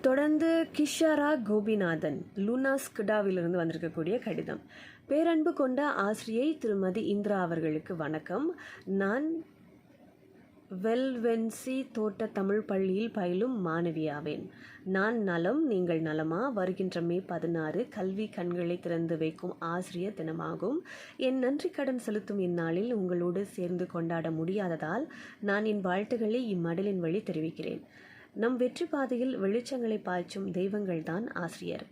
தொடர்ந்து கிஷாரா கோபிநாதன் லூனாஸ் கிடாவிலிருந்து வந்திருக்கக்கூடிய கடிதம். பேரன்பு கொண்ட ஆசிரியை திருமதி இந்திரா அவர்களுக்கு வணக்கம். நான் வெல்வென்சி தோட்ட தமிழ் பள்ளியில் பயிலும் மாணவியாவேன். நான் நலம் நீங்கள் நலமா? வருகின்ற மே பதினாறு கல்வி கண்களை திறந்து வைக்கும் ஆசிரியர் தினமாகும். என் நன்றி கடன் செலுத்தும் இந்நாளில் உங்களோடு சேர்ந்து கொண்டாட முடியாததால் நான் என் வாழ்த்துக்களை இம்மடலின் வழி தெரிவிக்கிறேன். நம் வெற்றி பாதையில் வெளிச்சங்களை பாய்ச்சும் தெய்வங்கள்தான் ஆசிரியர்.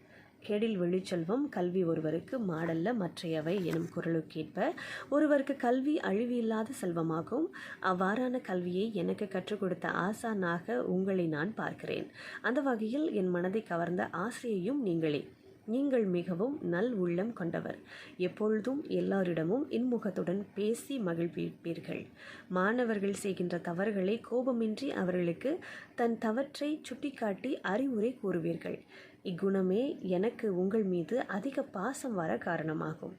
கேடில் வெளிச்செல்வம் கல்வி ஒருவருக்கு மாடல்ல மற்றையவை எனும் குரலுக்கேற்ப ஒருவருக்கு கல்வி அழிவில்லாத செல்வமாகும். அவ்வாறான கல்வியை எனக்கு கற்றுக் கொடுத்த ஆசானாக உங்களை நான் பார்க்கிறேன். அந்த வகையில் என் மனதை கவர்ந்த ஆசிரியையும் நீங்களே. நீங்கள் மிகவும் நல் உள்ளம் கொண்டவர். எப்பொழுதும் எல்லாரிடமும் இன்முகத்துடன் பேசி மகிழ்விப்பீர்கள். மாணவர்கள் செய்கின்ற தவறுகளை கோபமின்றி அவர்களுக்கு தன் தவற்றை சுட்டிக்காட்டி அறிவுரை கூறுவீர்கள். இக்குணமே எனக்கு உங்கள் மீது அதிக பாசம் வர காரணமாகும்.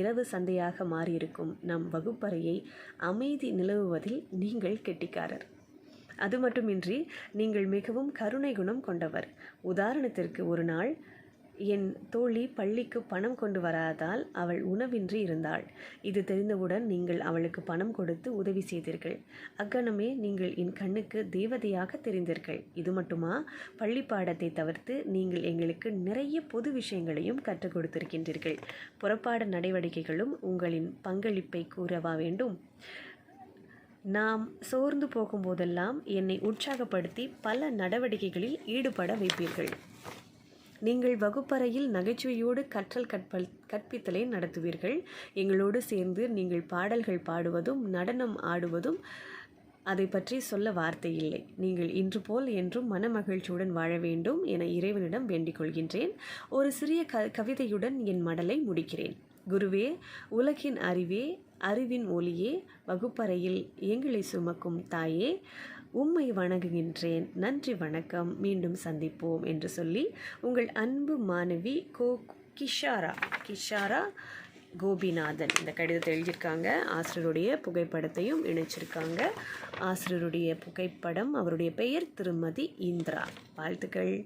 இரவு சந்தையாக மாறியிருக்கும் நம் வகுப்பறையை அமைதி நிலவுவதில் நீங்கள் கெட்டிக்காரர். அது மட்டுமின்றி நீங்கள் மிகவும் கருணை குணம் கொண்டவர். உதாரணத்திற்கு ஒரு நாள் என் தோழி பள்ளிக்கு பணம் கொண்டு வராதால் அவள் உணவின்றி இருந்தாள். இது தெரிந்தவுடன் நீங்கள் அவளுக்கு பணம் கொடுத்து உதவி செய்தீர்கள். அக்கணமே நீங்கள் என் கண்ணுக்கு தேவதையாக தெரிந்தீர்கள். இது மட்டுமா? பள்ளி பாடத்தை தவிர்த்து நீங்கள் எங்களுக்கு நிறைய பொது விஷயங்களையும் கற்றுக் கொடுத்திருக்கின்றீர்கள். புறப்பாட நடவடிக்கைகளும் உங்களின் பங்களிப்பை கூறவா வேண்டும்? நாம் சோர்ந்து போகும்போதெல்லாம் என்னை உற்சாகப்படுத்தி பல நடவடிக்கைகளில் ஈடுபட வைப்பீர்கள். நீங்கள் வகுப்பறையில் நகைச்சுவையோடு கற்றல் கற்பல் கற்பித்தலை நடத்துவீர்கள். எங்களோடு சேர்ந்து நீங்கள் பாடல்கள் பாடுவதும் நடனம் ஆடுவதும் அதை பற்றி சொல்ல வார்த்தை இல்லை. நீங்கள் இன்று போல் என்றும் மனமகிழ்ச்சியுடன் வாழ வேண்டும் என இறைவனிடம் வேண்டிக் கொள்கின்றேன். ஒரு சிறிய க கவிதையுடன் என் மடலை முடிக்கிறேன். குருவே உலகின் அறிவே அறிவின் ஒளியே வகுப்பறையில் எங்களை சுமக்கும் தாயே உம்மை வணங்குகின்றேன். நன்றி வணக்கம். மீண்டும் சந்திப்போம் என்று சொல்லி உங்கள் அன்பு மாணவி கோ கிஷாரா கிஷாரா கோபிநாதன் இந்த கடிதத்தை எழுதியிருக்காங்க. ஆசிரியருடைய புகைப்படத்தையும் இணைச்சிருக்காங்க. ஆசிரியருடைய புகைப்படம் அவருடைய பெயர் திருமதி இந்திரா. வாழ்த்துக்கள்.